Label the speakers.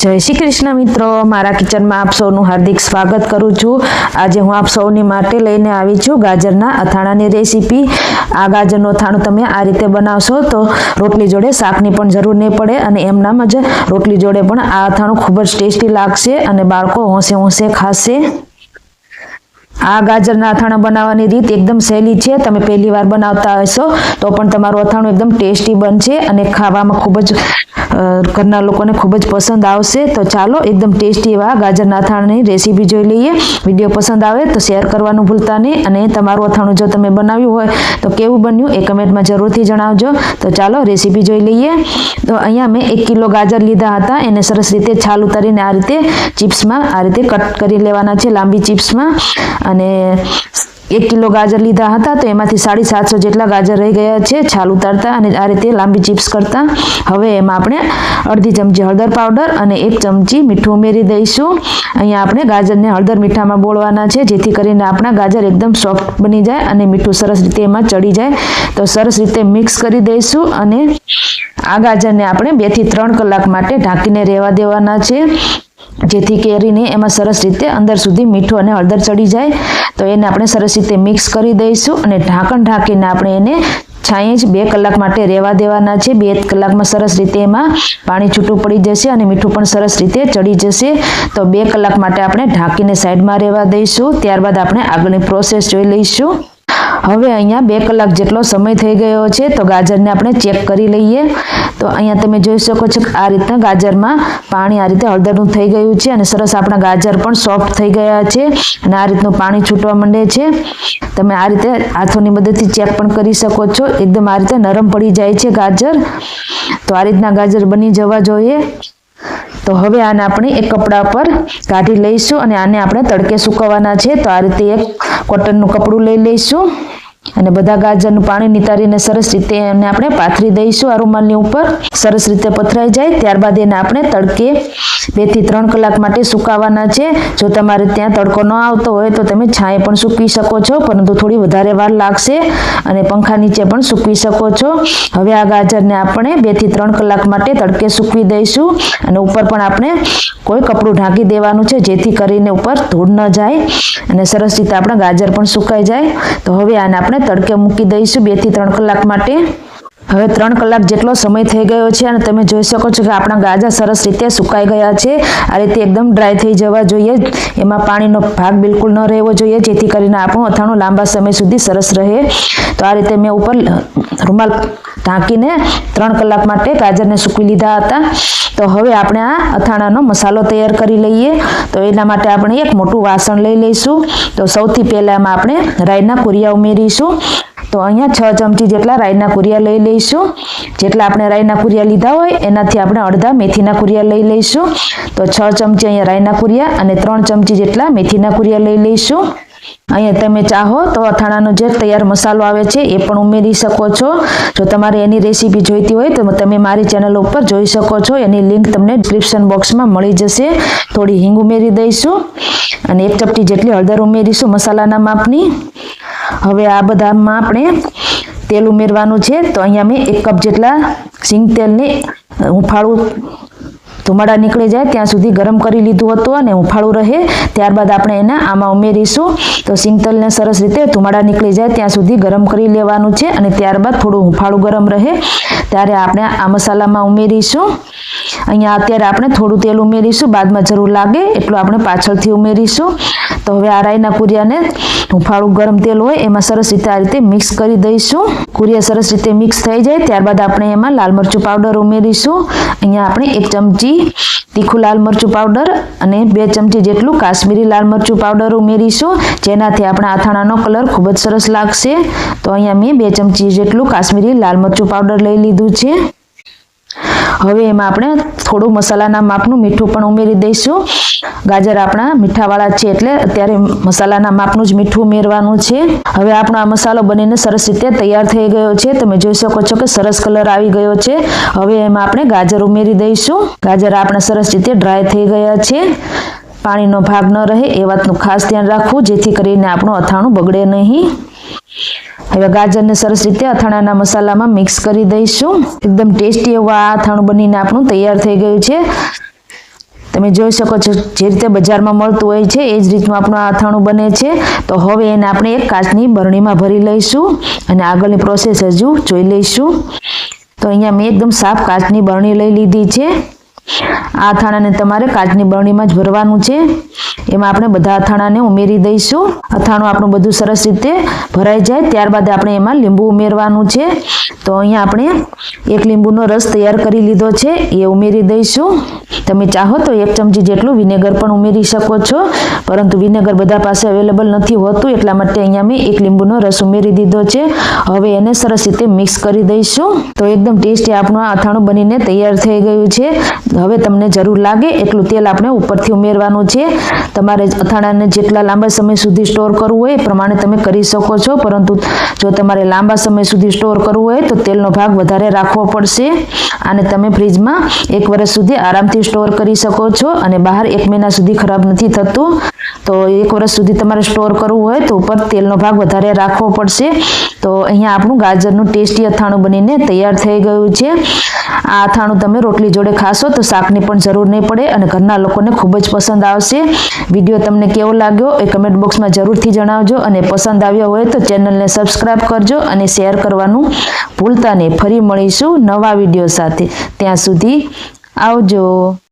Speaker 1: જય શ્રી કૃષ્ણ મિત્રો, મારા કિચનમાં આપ સૌનું હાર્દિક સ્વાગત કરું છું. આજે હું આપ સૌની માટે લઈને આવી છું ગાજરના અથાણાની રેસીપી. આ ગાજરનું અથાણું તમે આ રીતે બનાવશો તો રોટલી જોડે શાકની પણ જરૂર નહીં પડે અને એમનામ જ રોટલી જોડે પણ આ અથાણું ખૂબ જ ટેસ્ટી લાગશે અને બાળકો હોંશે હોંશે ખાશે. આ ગાજરના અથાણા બનાવવાની રીત એકદમ સહેલી છે. તમે પહેલી વાર બનાવતા હશો, તો પણ તમારું અથાણું એકદમ ટેસ્ટી બનશે અને ખાવામાં ખૂબ જ ઘરના લોકોને ખૂબ જ પસંદ આવશે. તો ચાલો એકદમ ટેસ્ટી એવા ગાજરના અથાણાની રેસીપી જોઈ લઈએ. વીડિયો પસંદ આવે તો શેર કરવાનું ભૂલતા નહીં અને તમારું અથાણું જો તમે બનાવ્યું હોય તો કેવું બન્યું એ કમેન્ટમાં જરૂરથી જણાવજો. તો ચાલો રેસીપી જોઈ લઈએ. તો અહીંયા મેં એક કિલો ગાજર લીધા હતા. એને સરસ રીતે છાલ ઉતારીને આ રીતે ચિપ્સમાં આ રીતે કટ કરી લેવાના છે લાંબી ચિપ્સમાં. અને એક કિલો ગાજર લીધા હતા તો એમાંથી સાડી સાતસો જેટલા ગાજર રહી ગયા છે, છાલ ઉતારતા અને આ રીતે લાંબી ચિપ્સ કરતા. હવે એમાં આપણે અડધી ચમચી હળદર પાવડર અને એક ચમચી મીઠું ઉમેરી દઈશું. અહીંયા આપણે ગાજરને હળદર મીઠામાં બોળવાના છે, જેથી કરીને આપણા ગાજર એકદમ સોફ્ટ બની જાય અને મીઠું સરસ રીતે એમાં ચડી જાય. તો સરસ રીતે મિક્સ કરી દઈશું અને આ ગાજરને આપણે બેથી ત્રણ કલાક માટે ઢાંકીને રહેવા દેવાના છે. જેથી કેરીને એમાં સરસ રીતે અંદર સુધી મીઠું અને હળદર ચડી જાય. તો એને આપણે સરસ રીતે મિક્સ કરી દઈશું અને ઢાંકણ ઢાંકીને આપણે એને છાંયે જ બે કલાક માટે રહેવા દેવાના છે. બે કલાકમાં સરસ રીતે એમાં પાણી છૂટું પડી જશે અને મીઠું પણ સરસ રીતે ચડી જશે. તો બે કલાક માટે આપણે ઢાંકીને સાઈડમાં રહેવા દઈશું. ત્યારબાદ આપણે આગળની પ્રોસેસ જોઈ લઈશું. હવે અહીંયા બે કલાક જેટલો સમય થઈ ગયો છે, તો ગાજરને આપણે ચેક કરી લઈએ. તો અહીંયા તમે જોઈ શકો છો કે આ રીતના ગાજરમાં પાણી આ રીતે હળદરનું થઈ ગયું છે અને સરસ આપણા ગાજર પણ સોફ્ટ થઈ ગયા છે અને આ રીતનું પાણી છૂટવા માંડે છે. તમે આ રીતે હાથોની મદદથી ચેક પણ કરી શકો છો. એકદમ આ રીતે નરમ પડી જાય છે ગાજર. તો આ રીતના ગાજર બની જવા જોઈએ. તો હવે આને આપણે એક કપડા પર કાઢી લઈશું અને આને આપણે તડકે સુકવવાના છે. તો આ રીતે એક કોટનનું કપડું લઈ લઈશું. અને બધા ગાજરનું પાણી નિતારીને સરસ રીતે એને આપણે પાથરી દઈશું આ રૂમાલની ઉપર. સરસ રીતે પથરાઈ જાય. ત્યારબાદ એને આપણે તડકે બેથી ત્રણ કલાક માટે સુકાવવાના છે. જો તમારે ત્યાં તડકો ન આવતો હોય તો તમે છાંએ પણ સૂકવી શકો છો, પરંતુ થોડી વધારે વાર લાગશે અને પંખા નીચે પણ સૂકવી શકો છો. હવે આ ગાજરને આપણે બેથી ત્રણ કલાક માટે તડકે સૂકવી દઈશું અને ઉપર પણ આપણે કોઈ કપડું ઢાંકી દેવાનું છે, જેથી કરીને ઉપર ધૂળ ન જાય અને સરસ રીતે આપણા ગાજર પણ સુકાઈ જાય. તો હવે આને આપણે તડકે મૂકી દઈશું બેથી ત્રણ કલાક માટે. હવે ત્રણ કલાક જેટલો સમય થઈ ગયો છે અને તમે જોઈ શકો છો કે આપણા ગાજર સરસ રીતે સુકાઈ ગયા છે. આ રીતે એકદમ ડ્રાય થઈ જવા જોઈએ. એમાં પાણીનો ભાગ બિલકુલ ન રહેવો જોઈએ, જેથી કરીને આપણું અથાણું લાંબા સમય સુધી સરસ રહે. તો આ રીતે મેં ઉપર રૂમાલ ઢાંકીને ત્રણ કલાક માટે ગાજરને સૂકવી લીધા હતા. તો હવે આપણે આ અથાણાનો મસાલો તૈયાર કરી લઈએ. તો એના માટે આપણે એક મોટું વાસણ લઈ લઈશું. તો સૌથી પહેલાં આપણે રાઈના કુરિયા ઉમેરીશું. તો અહીંયા છ ચમચી જેટલા રાઈના કુરિયા લઈ લઈશું. જેટલા આપણે રાઈના કુરિયા લીધા હોય, એનાથી આપણે અડધા મેથીના કુરિયા લઈ લઈશું. તો છ ચમચી અહીંયા રાઈના કુરિયા અને ત્રણ ચમચી જેટલા મેથીના કુરિયા લઈ લઈશું. અહીંયા તમે ચાહો તો અથાણાનો જે તૈયાર મસાલો આવે છે એ પણ ઉમેરી શકો છો. જો તમારે એની રેસીપી જોઈતી હોય તો તમે મારી ચેનલ ઉપર જોઈ શકો છો. એની લિંક તમને ડિસ્ક્રિપ્શન બોક્સમાં મળી જશે. થોડી હિંગ ઉમેરી દઈશું અને એક ચપટી જેટલી હળદર ઉમેરીશું મસાલાના માપની. હવે આ બધામાં આપણે તેલ ઉમેરવાનું છે. તો અહીંયા મેં એક કપ જેટલા સિંગ તેલને હુંફાળું ધુમાડા નીકળી જાય ત્યાં સુધી ગરમ કરી લીધું હતું અને હુંફાળું રહે. ત્યારબાદ આપણે એના આમાં ઉમેરીશું. તો સિંગતલને સરસ રીતે ધુમાડા નીકળી જાય ત્યાં સુધી ગરમ કરી લેવાનું છે અને ત્યારબાદ થોડું હુંફાળું ગરમ રહે. ત્યારે આપણે આ મસાલામાં ઉમેરીશું. અહીંયા અત્યારે આપણે થોડું તેલ ઉમેરીશું. બાદમાં જરૂર લાગે એટલું આપણે પાછળથી ઉમેરીશું. તો હવે આ રાઈના કુરિયાને હુંફાળું ગરમ તેલ હોય, એમાં સરસ રીતે આ રીતે મિક્સ કરી દઈશું. કુરિયા સરસ રીતે મિક્સ થઈ જાય, ત્યારબાદ આપણે એમાં લાલ મરચું પાવડર ઉમેરીશું. અહીંયા આપણે એક ચમચી તીખું લાલ મરચું પાવડર અને બે ચમચી જેટલું કાશ્મીરી લાલ મરચું પાવડર ઉમેરીશું. જેનાથી આપણા અથાણાનો કલર ખૂબ જ સરસ લાગશે. તો અહીંયા મેં બે ચમચી જેટલું કાશ્મીરી લાલ મરચું પાવડર લઈ લીધું છે. હવે એમાં આપણે થોડું મસાલાના માપનું મીઠું પણ ઉમેરી દઈશું. ગાજર આપણા મીઠાવાળા છે એટલે અત્યારે મસાલાના માપનું જ મીઠું ઉમેરવાનું છે. હવે આપણો આ મસાલો બનીને સરસ રીતે તૈયાર થઈ ગયો છે. તમે જોઈ શકો છો કે સરસ કલર આવી ગયો છે. હવે એમાં આપણે ગાજર ઉમેરી દઈશું. ગાજર આપણા સરસ રીતે ડ્રાય થઈ ગયા છે. પાણીનો ભાગ ન રહે એ વાતનું ખાસ ધ્યાન રાખવું, જેથી કરીને આપણું અથાણું બગડે નહીં. હવે ગાજરને સરસ રીતે અથાણાના મસાલામાં મિક્સ કરી દઈશું. એકદમ ટેસ્ટી એવું આ અથાણું બનીને આપણું તૈયાર થઈ ગયું છે. તમે જોઈ શકો છો જે રીતે બજારમાં મળતું હોય છે, એ જ રીતનું આપણું આ અથાણું બને છે. તો હવે એને આપણે એક કાચની બરણીમાં ભરી લઈશું અને આગળની પ્રોસેસ હજુ જોઈ લઈશું. તો અહીંયા મેં એકદમ સાફ કાચની બરણી લઈ લીધી છે. આ અથાણાને તમારે કાચની બરણીમાં જ ભરવાનું છે. એમાં આપણે બધા અથાણાને ઉમેરી દઈશું. અથાણું આપણું બધું સરસ રીતે ભરાઈ જાય. ત્યારબાદ આપણે એમાં લીંબુ ઉમેરવાનું છે. તો અહીંયા આપણે એક લીંબુનો રસ તૈયાર કરી લીધો છે. એ ઉમેરી દઈશું. તમે ચાહો તો એક ચમચી જેટલું વિનેગર પણ ઉમેરી શકો છો. પરંતુ વિનેગર બધા પાસે અવેલેબલ નથી હોતું, એટલા માટે અહીંયા મેં એક લીંબુનો રસ ઉમેરી દીધો છે. હવે એને સરસ રીતે મિક્સ કરી દઈશું. તો એકદમ ટેસ્ટી આપણું આ અથાણું બનીને તૈયાર થઈ ગયું છે. હવે તમને જરૂર લાગે એટલું તેલ આપણે ઉપરથી ઉમેરવાનું છે. તમારે અથાણાને જેટલા લાંબા સમય સુધી સ્ટોર કરવું હોય એ પ્રમાણે તમે કરી શકો છો. પરંતુ જો તમારે લાંબા સમય સુધી સ્ટોર કરવું હોય તો તેલનો ભાગ વધારે રાખવો પડશે અને તમે ફ્રીજમાં એક વર્ષ સુધી આરામથી સ્ટોર કરી શકો છો અને બહાર એક મહિના સુધી ખરાબ નથી થતું. તો એક વર્ષ સુધી તમારે સ્ટોર કરવું હોય તો ઉપર તેલનો ભાગ વધારે રાખવો પડશે. તો અહીંયા આપણું ગાજરનું ટેસ્ટી અથાણું બનીને તૈયાર થઈ ગયું છે. આ અથાણું તમે રોટલી જોડે ખાશો તો શાકની પણ જરૂર નહીં પડે અને ઘરના લોકોને ખૂબ જ પસંદ આવશે. વીડિયો તમને કેવો લાગ્યો એ કમેન્ટ બોક્સમાં જરૂરથી જણાવજો અને પસંદ આવ્યો હોય તો ચેનલને સબસ્ક્રાઇબ કરજો અને શેર કરવાનું ભૂલતા નહીં. ફરી મળીશું નવા વીડિયો સાથે. ત્યાં સુધી આવજો.